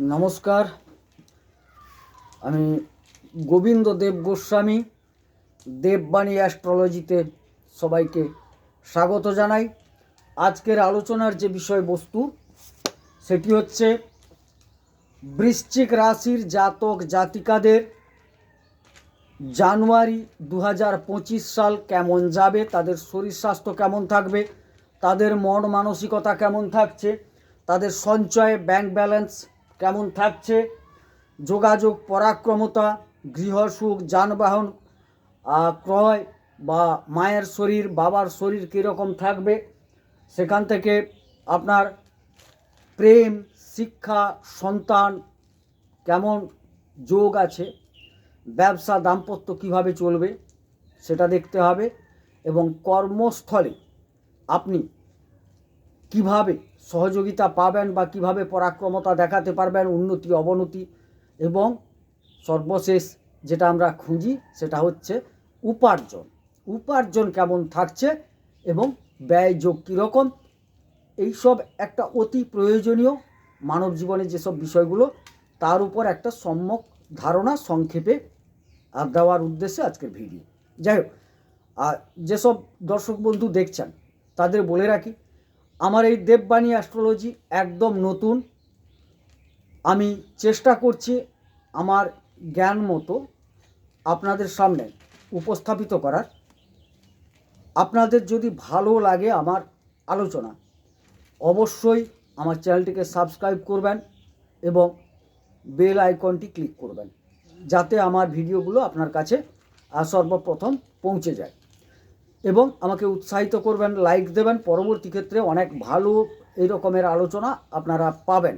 নমস্কার। আমি গোবিন্দ দেব গোস্বামী, দেববাণী অ্যাস্ট্রোলজিতে সবাইকে স্বাগত জানাই। আজকের আলোচনার যে বিষয়বস্তু, সেটি হচ্ছে বৃশ্চিক রাশির জাতক জাতিকাদের জানুয়ারি দু হাজার পঁচিশ সাল কেমন যাবে, তাদের শরীর স্বাস্থ্য কেমন থাকবে, তাদের মন মানসিকতা কেমন থাকছে, তাদের সঞ্চয় ব্যাংক ব্যালেন্স কেমন থাকছে? যোগাযোগ, পরাক্রমতা গৃহসুখ যানবাহন ক্রয় বা মায়ের শরীর, বাবার শরীর কীরকম থাকবে? সেখান থেকে আপনার প্রেম, শিক্ষা, সন্তান কেমন যোগ আছে? ব্যবসা দাম্পত্য কীভাবে চলবে? সেটা দেখতে হবে এবং কর্মস্থলে আপনি কীভাবে সহযোগিতা পাবেন বা কীভাবে পরাক্রমতা দেখাতে পারবেন উন্নতি, অবনতি এবং সর্বশেষ যেটা আমরা খুঁজি সেটা হচ্ছে উপার্জন। উপার্জন কেমন থাকছে এবং ব্যয় যোগ কীরকম? এইসব একটা অতি প্রয়োজনীয় মানব জীবনে যেসব বিষয়গুলো, তার উপর একটা সম্যক ধারণা সংক্ষেপে আর দেওয়ার উদ্দেশ্যে আজকের ভিডিও। যাই হোক, আর যেসব দর্শক বন্ধু দেখছেন, তাদের বলে রাখি আমার এই দেববাণী অ্যাস্ট্রোলজি একদম নতুন। আমি চেষ্টা করছি আমার জ্ঞান মতো আপনাদের সামনে উপস্থাপিত করার। আপনাদের যদি ভালো লাগে আমার আলোচনা, অবশ্যই আমার চ্যানেলটিকে সাবস্ক্রাইব করবেন এবং বেল আইকনটি ক্লিক করবেন, যাতে আমার ভিডিওগুলো আপনার কাছে সর্বপ্রথম পৌঁছে যায়। এবং আমাকে উৎসাহিত করবেন লাইক দেবেন। পরবর্তী ক্ষেত্রে অনেক ভালো এই রকমের আলোচনা আপনারা পাবেন।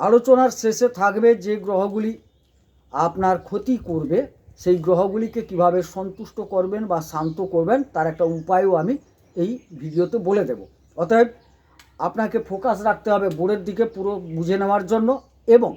আলোচনার শেষে থাকবে যে গ্রহগুলি আপনার ক্ষতি করবে, সেই গ্রহগুলিকে কীভাবে সন্তুষ্ট করবেন বা শান্ত করবেন, তার একটা উপায়ও আমি এই ভিডিওতে বলে দেব। অতএব আপনাকে ফোকাস রাখতে হবে বোর্ডের দিকে পুরো বুঝে নেওয়ার জন্য এবং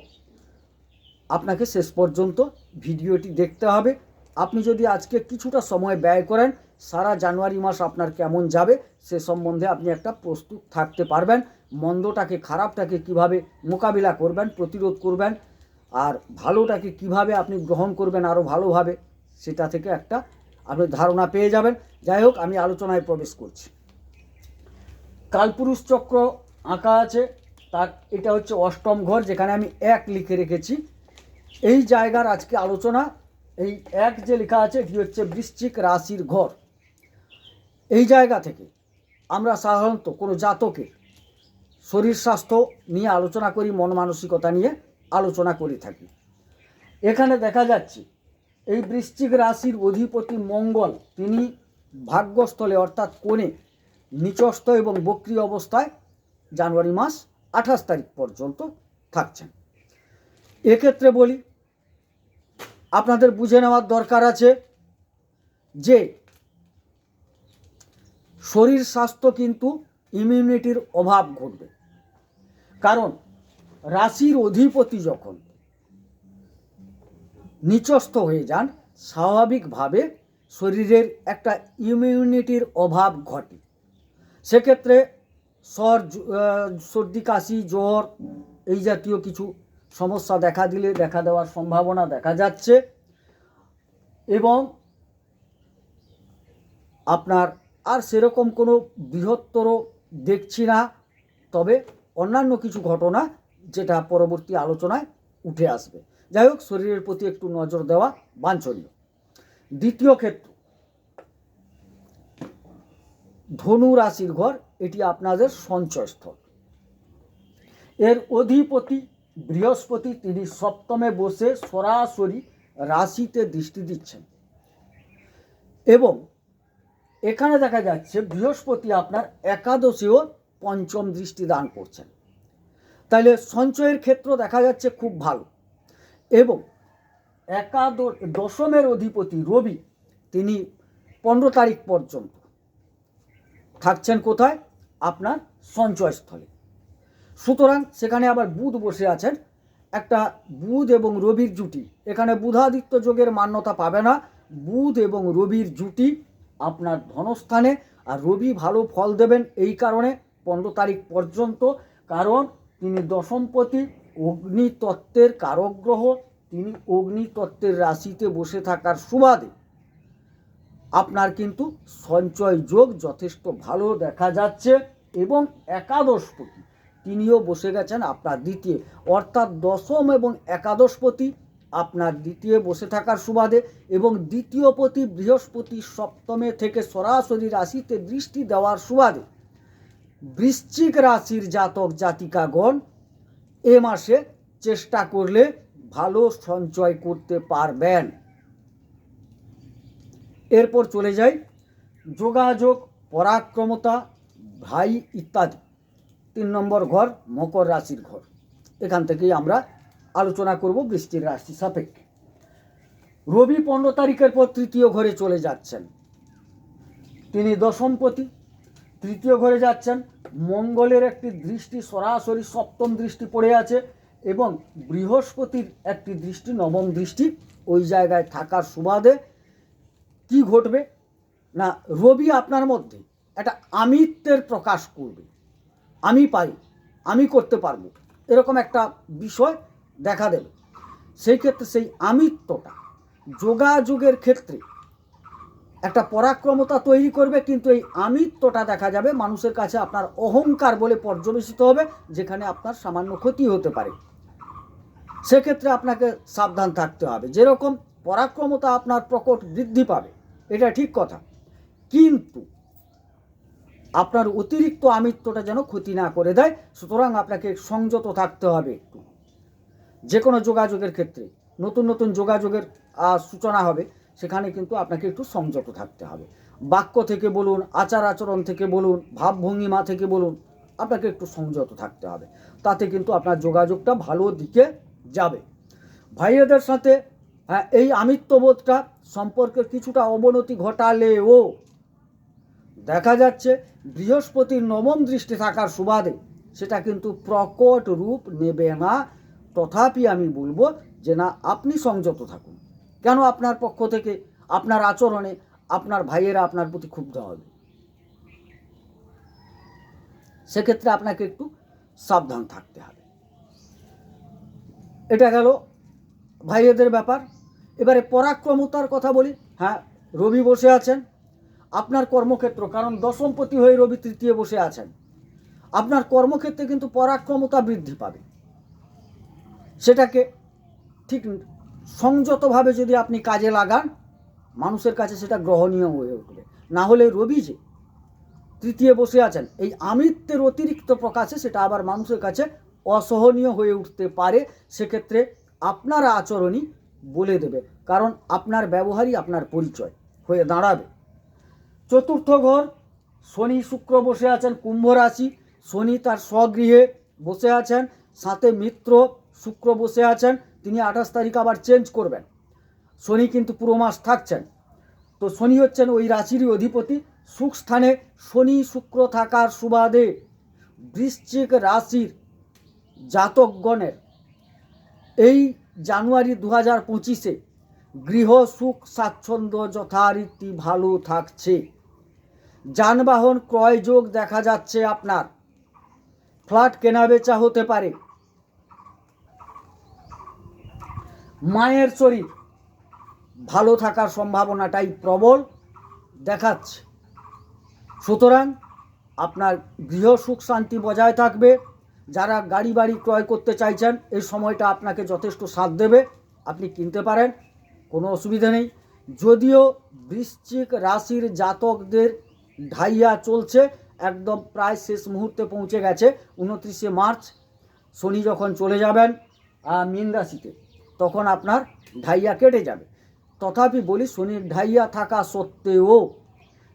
আপনাকে শেষ পর্যন্ত ভিডিওটি দেখতে হবে। আপনি যদি আজকে কিছুটা সময় ব্যয় করেন সারা জানুয়ারি মাস আপনার কেমন যাবে সে সম্বন্ধে আপনি একটা প্রস্তুত থাকতে পারবেন। মন্দটাকে, খারাপটাকে কীভাবে মোকাবিলা করবেন, প্রতিরোধ করবেন, আর ভালোটাকে কীভাবে আপনি গ্রহণ করবেন আরও ভালোভাবে, সেটা থেকে একটা আপনি ধারণা পেয়ে যাবেন। যাই হোক, আমি আলোচনায় প্রবেশ করছি। কালপুরুষ চক্র আঁকা আছে, তার, এটা হচ্ছে অষ্টম ঘর, যেখানে আমি এক লিখে রেখেছি। এই জায়গার আজকে আলোচনা, এই এক যে লেখা আছে, এটি হচ্ছে বৃশ্চিক রাশির ঘর। এই জায়গা থেকে আমরা সাধারণত কোনো জাতকে শরীর স্বাস্থ্য নিয়ে আলোচনা করি, মন মানসিকতা নিয়ে আলোচনা করে থাকি। এখানে দেখা যাচ্ছে, এই বৃশ্চিক রাশির অধিপতি মঙ্গল, তিনি ভাগ্যস্থলে অর্থাৎ কোণে নিচস্থ এবং বক্রি অবস্থায় জানুয়ারি মাস আঠাশ তারিখ পর্যন্ত থাকছেন। এক্ষেত্রে বলি, আপনাদের বুঝে নেওয়ার দরকার আছে যে শরীর স্বাস্থ্য কিন্তু ইমিউনিটির অভাব ঘটবে। কারণ রাশির অধিপতি যখন নিচস্থ হয়ে যান, স্বাভাবিকভাবে শরীরের একটা ইমিউনিটির অভাব ঘটে। সেক্ষেত্রে স্বর সর্দি, কাশি, জ্বর এই জাতীয় কিছু সমস্যা দেখা দিলে, দেখা দেওয়ার সম্ভাবনা দেখা যাচ্ছে এবং আপনার আর সেরকম কোনো বৃহত্তর দেখছি না। তবে অন্যান্য কিছু ঘটনা যেটা পরবর্তী আলোচনায় উঠে আসবে। যাই হোক, শরীরের প্রতি একটু নজর দেওয়া বাঞ্ছনীয়। দ্বিতীয় ক্ষেত্র, ধনু রাশির ঘর, এটি আপনাদের সঞ্চয়স্থল। এর অধিপতি বৃহস্পতি, তিনি সপ্তমে বসে সরাসরি রাশিতে দৃষ্টি দিচ্ছেন। এবং এখানে দেখা যাচ্ছে বৃহস্পতি আপনার একাদশেও পঞ্চম দৃষ্টি দান করছেন। তাহলে সঞ্চয়ের ক্ষেত্র দেখা যাচ্ছে খুব ভালো। এবং একাদশ, দশমের অধিপতি রবি, তিনি পনেরো তারিখ পর্যন্ত থাকছেন কোথায়? আপনার সঞ্চয়স্থলে। সুতরাং সেখানে আবার বুধ বসে আছেন। একটা বুধ এবং রবির জুটি। এখানে বুধাদিত্য যোগের মান্যতা পাবে না। বুধ এবং রবির জুটি আপনার ধনস্থানে আর রবি ভালো ফল দেবেন এই কারণে পনেরো তারিখ পর্যন্ত। কারণ তিনি দশমপতি, অগ্নিতত্ত্বের কারক গ্রহ তিনি অগ্নিতত্ত্বের রাশিতে বসে থাকার সুবাদে। আপনার কিন্তু সঞ্চয় যোগ যথেষ্ট ভালো দেখা যাচ্ছে এবং একাদশপতি, তিনিও বসে গেছেন আপনার দ্বিতীয়। অর্থাৎ দশম এবং একাদশপতি আপনার দ্বিতীয় বসে থাকার সুবাদে এবং দ্বিতীয় পতি বৃহস্পতি সপ্তমে থেকে সরাসরি রাশিতে দৃষ্টি দেওয়ার সুবাদে। বৃশ্চিক রাশির জাতক জাতিকাগণ, এ মাসে চেষ্টা করলে ভালো সঞ্চয় করতে পারবেন। এরপর চলে যাই, যোগাযোগ, পরাক্রমতা, ভাই ইত্যাদি। তিন নম্বর ঘর মকর রাশির ঘর। এখান থেকেই আমরা আলোচনা করব বৃষ্টির রাশি সাপেক্ষে। রবি পনেরো তারিখের পর তৃতীয় ঘরে চলে যাচ্ছেন। তিনি দশমপতি, তৃতীয় ঘরে যাচ্ছেন। মঙ্গলের একটি দৃষ্টি সরাসরি সপ্তম দৃষ্টি পড়ে আছে এবং বৃহস্পতির একটি দৃষ্টি নবম দৃষ্টি ওই জায়গায় থাকার সুবাদে কি ঘটবে? না, রবি আপনার মধ্যে একটা আমিত্বের প্রকাশ করবে। আমি পারি আমি করতে পারব। এরকম একটা বিষয় দেখা দেবে। সেই ক্ষেত্রে সেই আমিত্বটা যোগাযোগের ক্ষেত্রে একটা পরাক্রমতা তৈরি করবে, কিন্তু এই আমিত্বটা দেখা যাবে মানুষের কাছে আপনার অহংকার বলে পর্যবেসিত হবে, যেখানে আপনার সামান্য ক্ষতি হতে পারে। সেক্ষেত্রে আপনাকে সাবধান থাকতে হবে। যেরকম পরাক্রমতা আপনার প্রকট বৃদ্ধি পাবে, এটা ঠিক কথা। কিন্তু আপনার অতিরিক্ত আমিত্বটা যেন ক্ষতি না করে দেয়, সুতরাং আপনাকে সংযত থাকতে হবে একটু। যে কোনো যোগাযোগের ক্ষেত্রে, নতুন নতুন যোগাযোগের সূচনা হবে, সেখানে কিন্তু আপনাকে একটু সংযত থাকতে হবে। বাক্য থেকে বলুন, আচার আচরণ থেকে বলুন, ভাবভঙ্গিমা থেকে বলুন, আপনাকে একটু সংযত থাকতে হবে। তাতে কিন্তু আপনার যোগাযোগটা ভালো দিকে যাবে। ভাইয়েদের সাথে হ্যাঁ এই আমিত্ববোধটা সম্পর্কের কিছুটা অবনতি ঘটালেও দেখা যাচ্ছে, বৃহস্পতির নবম দৃষ্টি থাকার সুবাদে সেটা কিন্তু প্রকট রূপ নেবে না। তথাপি আমি বলব যে না, আপনি সংযত থাকুন। কেন আপনার পক্ষ থেকে, আপনার আচরণে আপনার ভাইয়েরা আপনার প্রতি ক্ষুব্ধ হবে? সেক্ষেত্রে আপনাকে একটু সাবধান থাকতে হবে। এটা গেল ভাইয়েদের ব্যাপার। এবারে পরাক্রমতার কথা বলি। হ্যাঁ রবি বসে আছেন। আপনার কর্মক্ষেত্র, কারণ দশমপতি হয়ে রবি তৃতীয় বসে আছেন। আপনার কর্মক্ষেত্রে কিন্তু পরাক্রমতা বৃদ্ধি পাবে। সেটাকে ঠিক সংযতভাবে যদি আপনি কাজে লাগান, মানুষের কাছে সেটা গ্রহণীয় হয়ে উঠবে। না হলে রবি যে তৃতীয় বসে আছেন, এই আমিত্বের অতিরিক্ত প্রকাশে সেটা আবার মানুষের কাছে অসহনীয় হয়ে উঠতে পারে, সেক্ষেত্রে আপনার আচরণই বলে দেবে, কারণ আপনার ব্যবহারই আপনার পরিচয় হয়ে দাঁড়াবে। চতুর্থ ঘর, শনি শুক্র বসে আছেন, কুম্ভ রাশি, শনি তার স্বগৃহে বসে আছেন, সাথে মিত্র শুক্র বসে আছেন, তিনি আঠাশ তারিখ আবার চেঞ্জ করবেন। শনি কিন্তু পুরো মাস থাকছেন। তো শনি হচ্ছেন ওই রাশিরই অধিপতি। সুখ স্থানে শনি শুক্র থাকার সুবাদে বৃশ্চিক রাশির জাতকগণের এই জানুয়ারি দু হাজার পঁচিশে গৃহ সুখ স্বাচ্ছন্দ্য যথারীতি ভালো থাকছে। যানবাহন ক্রয় যোগ দেখা যাচ্ছে আপনার। ফ্ল্যাট কেনা বেচা হতে পারে। মায়ের শরীর ভালো থাকার সম্ভাবনাটাই প্রবল দেখাচ্ছে। সুতরাং আপনার গৃহ সুখ শান্তি বজায় থাকবে। যারা গাড়ি বাড়ি ক্রয় করতে চাইছেন, এই সময়টা আপনাকে যথেষ্ট সাথ দেবে। আপনি কিনতে পারেন, কোনো অসুবিধা নেই। যদিও বৃশ্চিক রাশির জাতকদের ঢাইয়া চলছে, একদম প্রায় শেষ মুহূর্তে পৌঁছে গেছে, উনত্রিশে মার্চ, শনি যখন চলে যাবেন মীন রাশিতে। তখন আপনার ঢাইয়া কেটে যাবে। তথাপি বলি, শনির ঢাইয়া থাকা সত্ত্বেও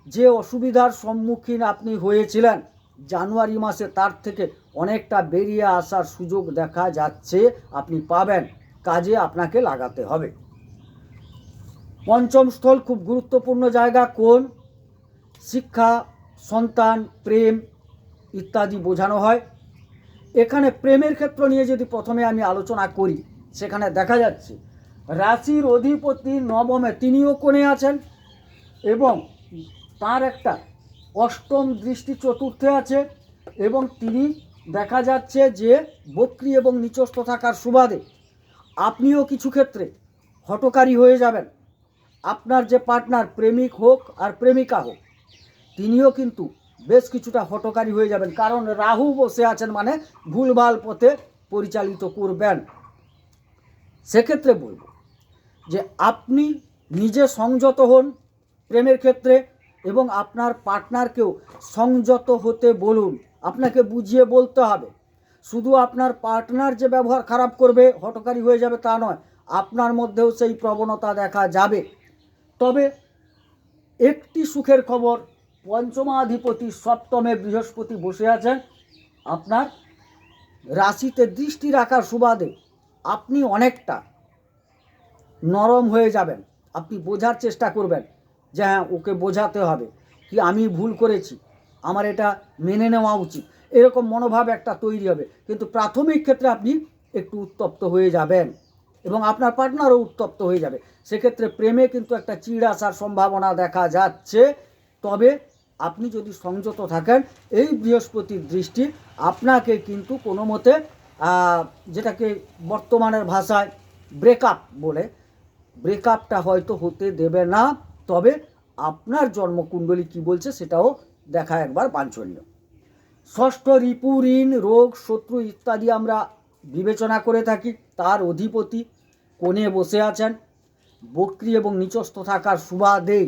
যে অসুবিধার সম্মুখীন আপনি হয়েছিলেন, জানুয়ারি মাসে তার থেকে অনেকটা বেরিয়ে আসার সুযোগ দেখা যাচ্ছে, আপনি পাবেন। কাজে আপনাকে লাগাতে হবে। পঞ্চম স্থল খুব গুরুত্বপূর্ণ জায়গা। কোন? শিক্ষা, সন্তান, প্রেম ইত্যাদি বোঝানো হয়। এখানে প্রেমের ক্ষেত্র নিয়ে যদি প্রথমে আমি আলোচনা করি সেখানে দেখা যাচ্ছে রাশির অধিপতি নবমে তিনিও কোণে আছেন এবং তার একটা অষ্টম দৃষ্টি চতুর্থে আছে এবং তিনি দেখা যাচ্ছে যে বক্রি এবং নিচস্থ থাকার সুবাদে আপনিও কিছু ক্ষেত্রে হটকারী হয়ে যাবেন। আপনার যে পার্টনার প্রেমিক হোক আর প্রেমিকা হোক, তিনিও কিন্তু বেশ কিছুটা হটকারী হয়ে যাবেন। কারণ রাহু বসে আছেন মানে ভুলভাল পথে পরিচালিত করবেন। সেক্ষেত্রে বলব যে আপনি নিজে সংযত হন প্রেমের ক্ষেত্রে এবং আপনার পার্টনারকেও সংযত হতে বলুন। আপনাকে বুঝিয়ে বলতে হবে, শুধু আপনার পার্টনার যে ব্যবহার খারাপ করবে, হটকারী হয়ে যাবে তা নয়, আপনার মধ্যেও সেই প্রবণতা দেখা যাবে। তবে একটি সুখের খবর, পঞ্চমাধিপতি সপ্তমে বৃহস্পতি বসে আছেন। আপনার রাশিতে দৃষ্টি রাখার সুবাদে আপনি অনেকটা নরম হয়ে যাবেন। আপনি বোঝার চেষ্টা করবেন যে হ্যাঁ ওকে বোঝাতে হবে। কি আমি ভুল করেছি? আমার এটা মেনে নেওয়া উচিত। এরকম মনোভাব একটা তৈরি হবে। কিন্তু প্রাথমিক ক্ষেত্রে আপনি একটু উত্তপ্ত হয়ে যাবেন এবং আপনার পার্টনারও উত্তপ্ত হয়ে যাবে। সেক্ষেত্রে প্রেমে কিন্তু একটা চিড় আসার সম্ভাবনা দেখা যাচ্ছে। তবে আপনি যদি সংযত থাকেন, এই বৃহস্পতির দৃষ্টি আপনাকে কিন্তু কোনো মতে যেটাকে বর্তমানের ভাষায় ব্রেকআপ বলে। ব্রেকআপটা হয়তো হতে দেবে না, তবে আপনার জন্মকুণ্ডলী কি বলছে সেটাও দেখা একবার বাঞ্ছনীয়। ষষ্ঠ রিপু ঋণ রোগ, শত্রু ইত্যাদি আমরা বিবেচনা করে থাকি। তার অধিপতি কোণে বসে আছেন। বক্রি এবং নিচস্থ থাকার সুবাদে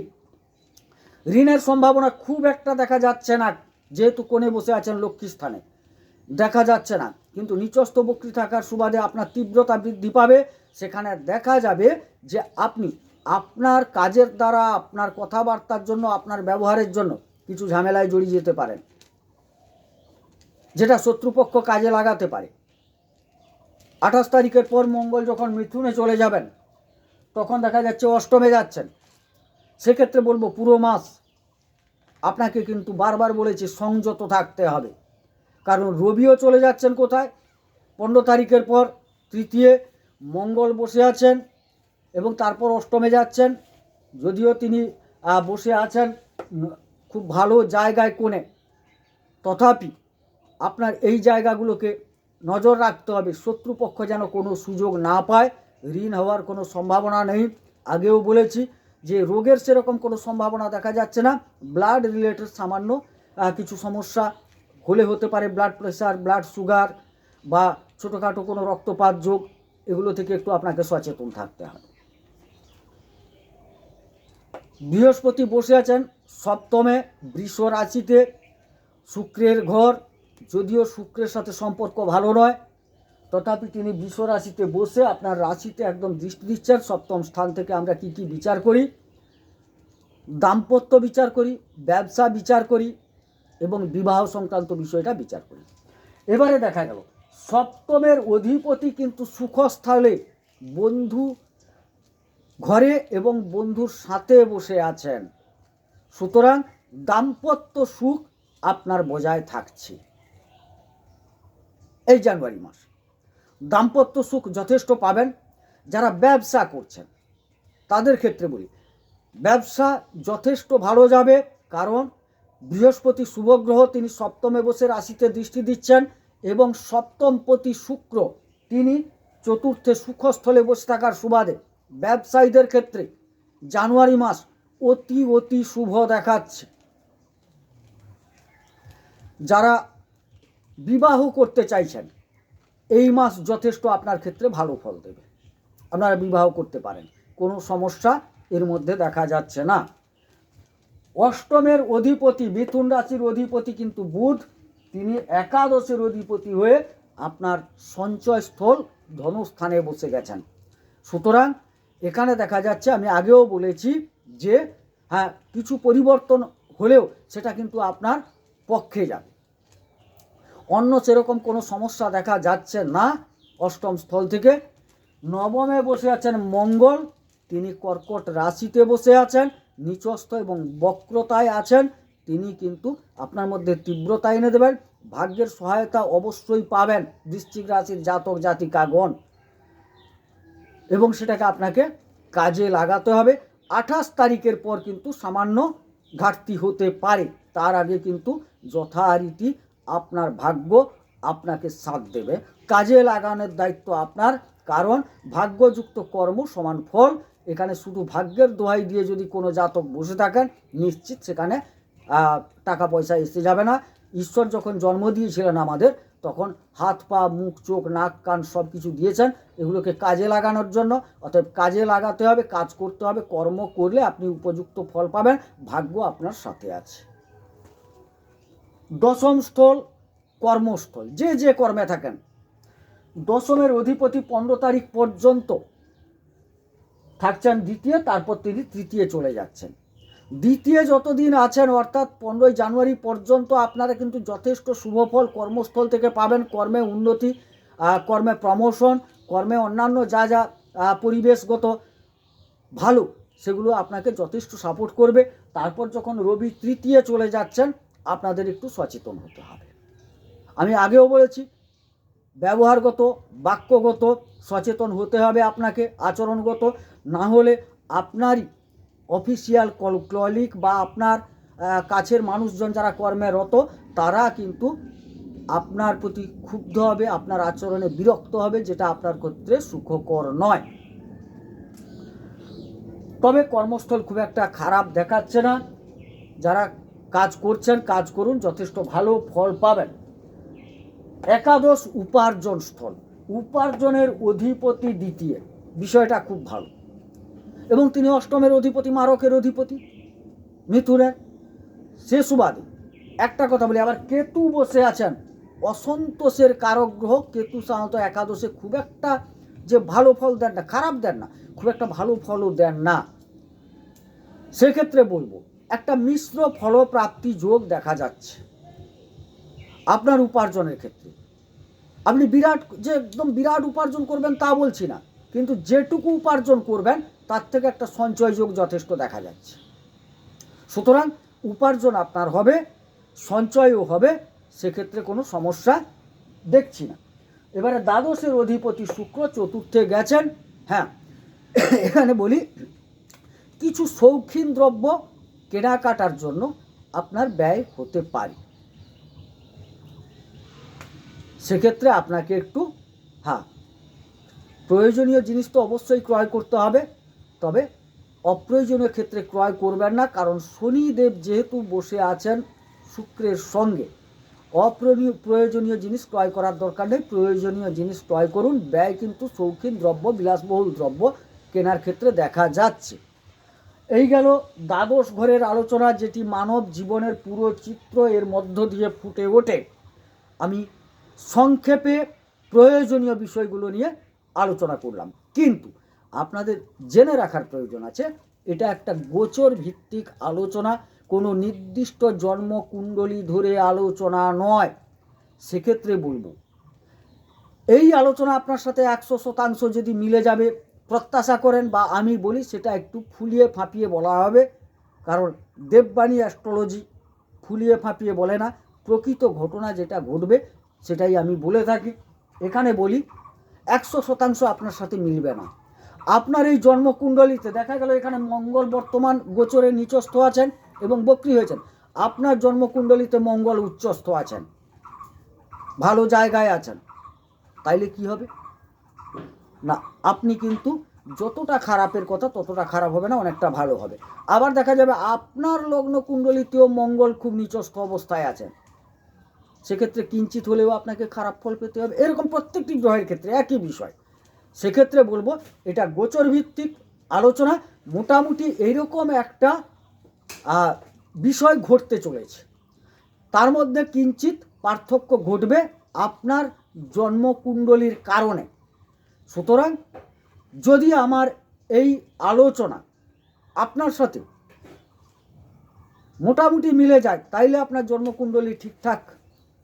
ঋণের সম্ভাবনা খুব একটা দেখা যাচ্ছে না। যেহেতু কোণে বসে আছেন লক্ষ্মী স্থানে দেখা যাচ্ছে না। কিন্তু নিচস্থ বক্রি থাকার সুবাদে আপনার তীব্রতা বৃদ্ধি পাবে। সেখানে দেখা যাবে যে আপনি আপনার কাজের দ্বারা, আপনার কথাবার্তার জন্য, আপনার ব্যবহারের জন্য কিছু ঝামেলায় জড়িয়ে যেতে পারেন। যেটা শত্রুপক্ষ কাজে লাগাতে পারে। আঠাশ তারিখের পর মঙ্গল যখন মিথুনে চলে যাবেন, তখন দেখা যাচ্ছে অষ্টমে যাচ্ছেন। সেক্ষেত্রে বলব পুরো মাস আপনাকে কিন্তু বারবার বলেছি সংযত থাকতে হবে। কারণ রবিও চলে যাচ্ছেন কোথায়? পনেরো তারিখের পর তৃতীয় মঙ্গল বসে আছেন এবং তারপর অষ্টমে যাচ্ছেন। যদিও তিনি বসে আছেন খুব ভালো জায়গায় কোণে। তথাপি আপনার এই জায়গাগুলোকে নজর রাখতে হবে। শত্রুপক্ষ যেন কোনো সুযোগ না পায়। ঋণ হওয়ার কোনো সম্ভাবনা নেই। আগেও বলেছি যে রোগের সেরকম কোনো সম্ভাবনা দেখা যাচ্ছে না। ব্লাড রিলেটেড সামান্য কিছু সমস্যা হলে হতে পারে ব্লাড প্রেশার ব্লাড সুগার বা ছোটোখাটো কোনো রক্তপাত যোগ, এগুলো থেকে একটু আপনাকে সচেতন থাকতে হবে। বৃহস্পতি বসে আছেন সপ্তমে বৃষ রাশিতে, শুক্রের ঘর, যদিও শুক্রের সাথে সম্পর্ক ভালো নয়, তথাপি তিনি বৃষ রাশিতে বসে আপনার রাশিতে একদম দৃষ্টি দিচ্ছেন, সপ্তম স্থান থেকে আমরা কি কি বিচার করি, দাম্পত্য বিচার করি, ব্যবসা বিচার করি এবং বিবাহ সংক্রান্ত বিষয়টা বিচার করি। এবারে দেখা গেল, সপ্তমের অধিপতি কিন্তু সুখস্থলে বন্ধু ঘরে এবং বন্ধুর সাথে বসে আছেন। সুতরাং দাম্পত্য সুখ আপনার বজায় থাকছে। এই জানুয়ারি মাস, দাম্পত্য সুখ যথেষ্ট পাবেন যারা ব্যবসা করছেন। তাদের ক্ষেত্রে বলি, ব্যবসা যথেষ্ট ভালো যাবে, কারণ বৃহস্পতি শুভগ্রহ তিনি সপ্তমে বসে রাশিতে দৃষ্টি দিচ্ছেন এবং সপ্তমপতি শুক্র তিনি চতুর্থে সুখস্থলে বসে থাকার সুবাদে ব্যবসায়ীদের ক্ষেত্রে জানুয়ারি মাস অতি অতি শুভ দেখাচ্ছে। যারা বিবাহ করতে চাইছেন, এই মাস যথেষ্ট আপনার ক্ষেত্রে ভালো ফল দেবে। আপনারা বিবাহ করতে পারেন, কোনো সমস্যা এর মধ্যে দেখা যাচ্ছে না। অষ্টমের অধিপতি, মিথুন রাশির অধিপতি কিন্তু বুধ। তিনি একাদশের অধিপতি হয়ে আপনার সঞ্চয়স্থল ধনুস্থানে বসে গেছেন। সুতরাং এখানে দেখা যাচ্ছে, আমি আগেও বলেছি যে হ্যাঁ কিছু পরিবর্তন হলেও সেটা কিন্তু আপনার পক্ষে যাবে। অন্য সেরকম কোনো সমস্যা দেখা যাচ্ছে না অষ্টম স্থল থেকে। নবমে বসে আছেন মঙ্গল। তিনি কর্কট রাশিতে বসে আছেন। নিচস্থ এবং বক্রতায় আছেন, তিনি কিন্তু আপনার মধ্যে তীব্রতা এনে দেবেন, ভাগ্যের সহায়তা অবশ্যই পাবেন বৃশ্চিক রাশির জাতক জাতিকাগণ। এবং সেটাকে আপনাকে কাজে লাগাতে হবে। আঠাশ তারিখের পর কিন্তু সামান্য ঘাটতি হতে পারে, তার আগে কিন্তু যথারীতি আপনার ভাগ্য আপনাকে সাথ দেবে। কাজে লাগানোর দায়িত্ব আপনার, কারণ ভাগ্যযুক্ত কর্ম সমান ফল এখানে শুধু ভাগ্যের দোহাই দিয়ে যদি কোনো জাতক বসে থাকেন, নিশ্চিত সেখানে টাকা পয়সা এসে যাবে না। ঈশ্বর যখন জন্ম দিয়েছিলেন আমাদের, তখন হাত, পা, মুখ, চোখ, নাক, কান সব কিছু দিয়েছেন এগুলোকে কাজে লাগানোর জন্য। অতএব কাজে লাগাতে হবে, কাজ করতে হবে, কর্ম করলে আপনি উপযুক্ত ফল পাবেন, ভাগ্য আপনার সাথে আছে। দশম স্থল, কর্মস্থল। যে যে কর্মে থাকেন, দশমের অধিপতি পনেরো তারিখ পর্যন্ত থাকছেন দ্বিতীয়, তারপর তিনি তৃতীয় চলে যাচ্ছেন। দ্বিতীয় যতদিন আছেন, অর্থাৎ পনেরোই জানুয়ারি পর্যন্ত আপনারা কিন্তু যথেষ্ট শুভফল কর্মস্থল থেকে পাবেন। কর্মে উন্নতি কর্মে প্রমোশন কর্মে অন্যান্য যা যা পরিবেশগত ভালো, সেগুলো আপনাকে যথেষ্ট সাপোর্ট করবে। তারপর যখন রবি তৃতীয় চলে যাচ্ছেন, আপনাদের একটু সচেতন হতে হবে। আমি আগেও বলেছি ব্যবহারগত, বাক্যগত, সচেতন হতে হবে আপনাকে, আচরণগত। না হলে আপনারই অফিসিয়াল কল কলিক বা আপনার কাছের মানুষজন যারা কর্মে রত তারা কিন্তু আপনার প্রতি ক্ষুব্ধ হবে, আপনার আচরণে বিরক্ত হবে, যেটা আপনার ক্ষেত্রে সুখকর নয়। তবে কর্মস্থল খুব একটা খারাপ দেখাচ্ছে না। যারা কাজ করছেন, কাজ করুন, যথেষ্ট ভালো ফল পাবেন। একাদশ উপার্জন স্থল। উপার্জনের অধিপতি দ্বিতীয়। বিষয়টা খুব ভালো। এবং তিনি অষ্টমের অধিপতি, মারকের অধিপতি মিথুনের সে সুবাদে একটা কথা বলি, আবার কেতু বসে আছেন, অসন্তোষের কারক গ্রহ কেতু সাধারণত একাদশে খুব একটা যে ভালো ফল দেন না, খারাপ দেন না, খুব একটা ভালো ফলও দেন না। সেক্ষেত্রে বলব, একটা মিশ্র ফলপ্রাপ্তি যোগ দেখা যাচ্ছে। আপনার উপার্জনের ক্ষেত্রে। আপনি বিরাট যে একদম বিরাট উপার্জন করবেন তা বলছি না, কিন্তু যেটুকু উপার্জন করবেন, তার থেকে একটা সঞ্চয় যোগ যথেষ্ট দেখা যাচ্ছে। সুতরাং উপার্জন আপনার হবে, সঞ্চয়ও হবে, সেক্ষেত্রে কোনো সমস্যা দেখছি না। এবারে দ্বাদশের অধিপতি শুক্র চতুর্থে গেছেন হ্যাঁ এখানে বলি, কিছু শৌখিন দ্রব্য কেনাকাটার জন্য আপনার ব্যয় হতে পারে। সেক্ষেত্রে আপনাকে একটু হ্যাঁ প্রয়োজনীয় জিনিস তো অবশ্যই ক্রয় করতে হবে, তবে অপ্রয়োজনীয় ক্ষেত্রে ক্রয় করবেন না, কারণ শনিদেব যেহেতু বসে আছেন শুক্রের সঙ্গে অপ্রয়োজনীয় প্রয়োজনীয় জিনিস ক্রয় করার দরকার নেই, প্রয়োজনীয় জিনিস ক্রয় করুন, ব্যয় কিন্তু শৌখিন দ্রব্য, বিলাসবহুল দ্রব্য কেনার ক্ষেত্রে দেখা যাচ্ছে। এই গেল দ্বাদশ ঘরের আলোচনা, যেটি মানব জীবনের পুরো চিত্র এর মধ্য দিয়ে ফুটে ওঠে। আমি সংক্ষেপে প্রয়োজনীয় বিষয়গুলো নিয়ে আলোচনা করলাম। কিন্তু আপনাদের জেনে রাখার প্রয়োজন আছে, এটা একটা গোচর ভিত্তিক আলোচনা, কোনো নির্দিষ্ট জন্মকুণ্ডলী ধরে আলোচনা নয়। সেক্ষেত্রে বলব, এই আলোচনা আপনার সাথে একশো শতাংশ যদি মিলে যাবে, প্রত্যাশা করেন বা আমি বলি, সেটা একটু ফুলিয়ে ফাঁপিয়ে বলা হবে। কারণ দেববাণী অ্যাস্ট্রোলজি ফুলিয়ে ফাঁপিয়ে বলে না, প্রকৃত ঘটনা যেটা ঘটবে সেটাই আমি বলে থাকি। এখানে বলি, একশো শতাংশ আপনার সাথে মিলবে না। আপনার এই জন্মকুণ্ডলিতে দেখা গেল এখানে মঙ্গল বর্তমান গোচরে নিচস্থ আছেন এবং বক্রি হয়েছেন। আপনার জন্মকুণ্ডলিতে মঙ্গল উচ্চস্থ আছেন। ভালো জায়গায় আছেন। তাইলে কি হবে? না, আপনি কিন্তু যতটা খারাপের কথা ততটা খারাপ হবে না, অনেকটা ভালো হবে। আবার দেখা যাবে, আপনার লগ্ন কুণ্ডলিতেও মঙ্গল খুব নিচস্থ অবস্থায় আছেন। সেক্ষেত্রে কিঞ্চিত হলেও আপনাকে খারাপ ফল পেতে হবে। এরকম প্রত্যেকটি গ্রহের ক্ষেত্রে একই বিষয়। সেক্ষেত্রে বলব, এটা গোচর ভিত্তিক আলোচনা। মোটামুটি এইরকম একটা বিষয় ঘটতে চলেছে। তার মধ্যে কিঞ্চিত পার্থক্য ঘটবে আপনার জন্মকুণ্ডলীর কারণে। সুতরাং যদি আমার এই আলোচনা আপনার সাথে মোটামুটি মিলে যায়, তাইলে আপনার জন্মকুণ্ডলী ঠিকঠাক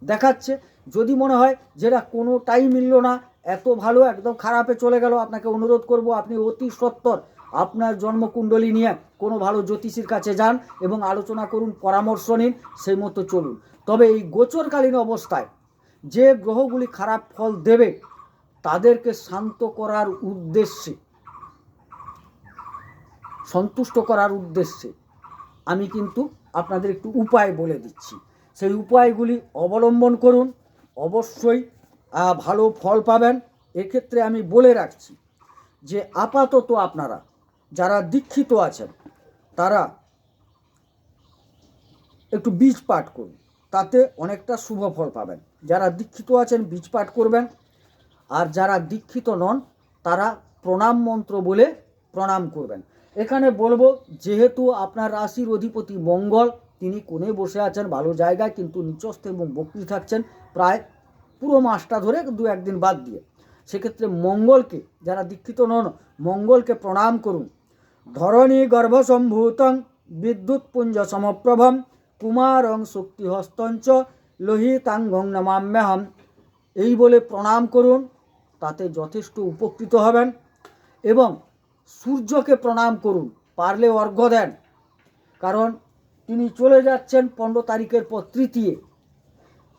দেখাচ্ছে। যদি মনে হয় যেটা কোনোটাই মিলল না, এত ভালো একদম খারাপে চলে গেল, আপনাকে অনুরোধ করব, আপনি অতি সত্তর আপনার জন্মকুণ্ডলী নিয়ে কোনো ভালো জ্যোতিষীর কাছে যান এবং আলোচনা করুন, পরামর্শ নিন, সেই মতো চলুন। তবে এই গোচরকালীন অবস্থায় যে গ্রহগুলি খারাপ ফল দেবে, তাদেরকে শান্ত করার উদ্দেশ্যে, সন্তুষ্ট করার উদ্দেশ্যে আমি কিন্তু আপনাদের একটু উপায় বলে দিচ্ছি। সেই উপায়গুলি অবলম্বন করুন। অবশ্যই ভালো ফল পাবেন। এক্ষেত্রে আমি বলে রাখছি যে আপাতত আপনারা যারা দীক্ষিত আছেন, তারা একটু বীজ পাঠ করুন। তাতে অনেকটা শুভ ফল পাবেন। যারা দীক্ষিত আছেন, বীজ পাঠ করবেন। আর যারা দীক্ষিত নন, তারা প্রণাম মন্ত্র বলে প্রণাম করবেন। এখানে বলব, যেহেতু আপনার রাশির অধিপতি মঙ্গল তিনি কোণে বসে আছেন, ভালো জায়গায় কিন্তু নিচস্থ এবং বক্রি থাকছেন প্রায় পুরো মাসটা ধরে দু একদিন বাদ দিয়ে। সেক্ষেত্রে মঙ্গলকে যারা দীক্ষিত নন, মঙ্গলকে প্রণাম করুন। ধরণী গর্ভসম্ভূতং বিদ্যুৎ পুঞ্জ সমপ্রভম, কুমারং শক্তিহস্তঞ্চ লোহিতাঙ্গং নমাম্যহম। এই বলে প্রণাম করুন, তাতে যথেষ্ট উপকৃত হবেন এবং সূর্যকে প্রণাম করুন, পারলে অর্ঘ্য দেন। কারণ তিনি চলে যাচ্ছেন পনেরো তারিখের পর তৃতীয়।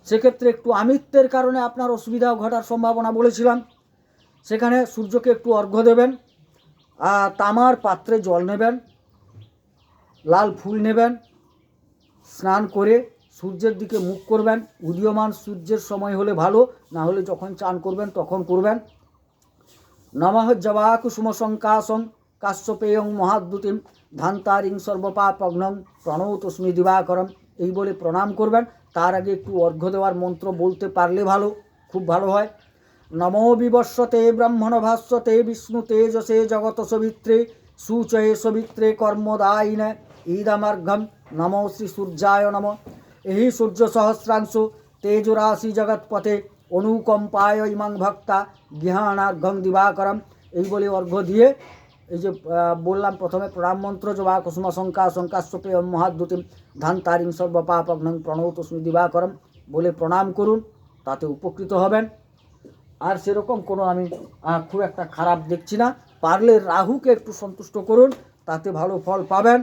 সেক্ষেত্রে একটু আমিত্বের কারণে আপনার অসুবিধা ঘটার সম্ভাবনা বলেছিলাম। সেখানে সূর্যকে একটু অর্ঘ্য দেবেন আর তামার পাত্রে জল নেবেন, লাল ফুল নেবেন, স্নান করে সূর্যের দিকে মুখ করবেন। উদীয়মান সূর্যের সময় হলে ভালো, না হলে যখন চান করবেন তখন করবেন। নমঃ জবা কুসুম সংকাশং কাশ্যপেয়ং মহাদ্যুতিম। ধান্তারিং সর্বপাপগ্নম প্রণৌতস্মি দিবাকরম। এই বলে প্রণাম করবেন। তার আগে একটু অর্ঘ্য দেওয়ার মন্ত্র বলতে পারলে ভালো, খুব ভালো হয়। নমো বিবস্বতে ব্রহ্মণ ভাস্বতে বিষ্ণু তেজসে জগত সবিত্রে সুচয়ে সবিত্রে কর্মদায়িনে ঈদমার্ঘম নমো শ্রী সূর্যায় নম। এই সূর্য সহস্রাংশ তেজরাশি জগৎপথে অনুকম্পায় ইমাং ভক্তা গৃহাণার্ঘং দিবাকরম। এই বলে অর্ঘ্য দিয়ে এই যে বললাম প্রথমে প্রণাম মন্ত্র জবা, কুসুম শঙ্কা শঙ্কাশ্বপে মহাদ্যুতিম ধান তারিং সর্বপাপগ্নং প্রণৌ তস্মি দিবাকরম। বলে প্রণাম করুন, তাতে উপকৃত হবেন। আর সেরকম কোনো আমি খুব একটা খারাপ দেখছি না। পারলে রাহুকে একটু সন্তুষ্ট করুন, তাতে ভালো ফল পাবেন।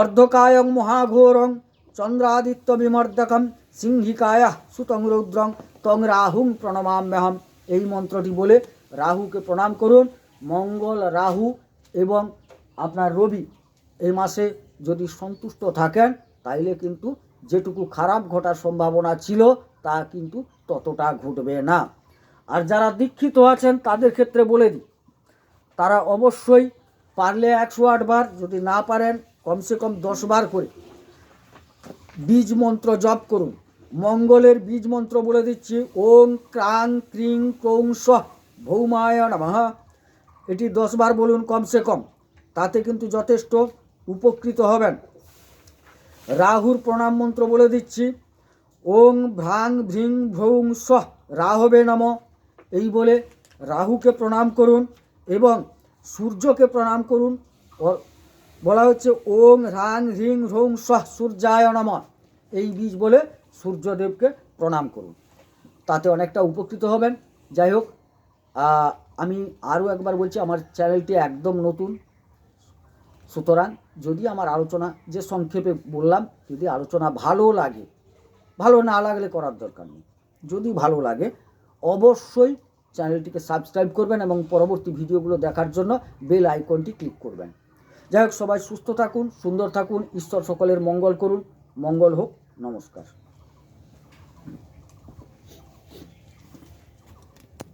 অর্ধকায়ং মহাঘোরং চন্দ্রাদিত্য বিমর্দকম সিংহিকায় সুতং রৌদ্রং তং রাহুং প্রণমাম্যহম। এই মন্ত্রটি বলে রাহুকে প্রণাম করুন। মঙ্গল, রাহু এবং আপনার রবি এই মাসে যদি সন্তুষ্ট থাকেন, তাইলে কিন্তু যেটুকু খারাপ ঘটার সম্ভাবনা ছিল, তা কিন্তু ততটা ঘটবে না। আর যারা দীক্ষিত আছেন, তাদের ক্ষেত্রে বলে দিই, তারা অবশ্যই পারলে একশো বার, যদি না পারেন, কমসে কম দশ বার করে বীজ মন্ত্র জপ করুন। মঙ্গলের বীজ মন্ত্র বলে দিচ্ছি ওং ক্রাং ক্রিং ক্রৌং সহ ভৌমায় নমঃ। এটি দশ বার বলুন কমসে কম, তাতে কিন্তু যথেষ্ট উপকৃত হবেন। রাহুর প্রণাম মন্ত্র বলে দিচ্ছি, ওং ভ্রাং ভ্রিং ভ্রৌং সহ রাহবে নম। এই বলে রাহুকে প্রণাম করুন এবং সূর্যকে প্রণাম করুন। বলা হচ্ছে ওং হ্রাং হ্রিং হ্রৌং সহ সূর্যায় নম। এই বীজ বলে সূর্যদেবকে প্রণাম করুন। তাতে অনেকটা উপকৃত হবেন। যাই হোক আমি আরও একবার বলছি, আমার চ্যানেলটি একদম নতুন। সুতরাং যদি আমার আলোচনা, যে সংক্ষেপে বললাম, যদি আলোচনা ভালো লাগে, ভালো না লাগলে করার দরকার নেই। যদি ভালো লাগে, অবশ্যই চ্যানেলটিকে সাবস্ক্রাইব করবেন এবং পরবর্তী ভিডিওগুলো দেখার জন্য বেল আইকনটি ক্লিক করবেন। যাই হোক, সবাই সুস্থ থাকুন, সুন্দর থাকুন, ঈশ্বর সকলের মঙ্গল করুন। মঙ্গল হোক, নমস্কার।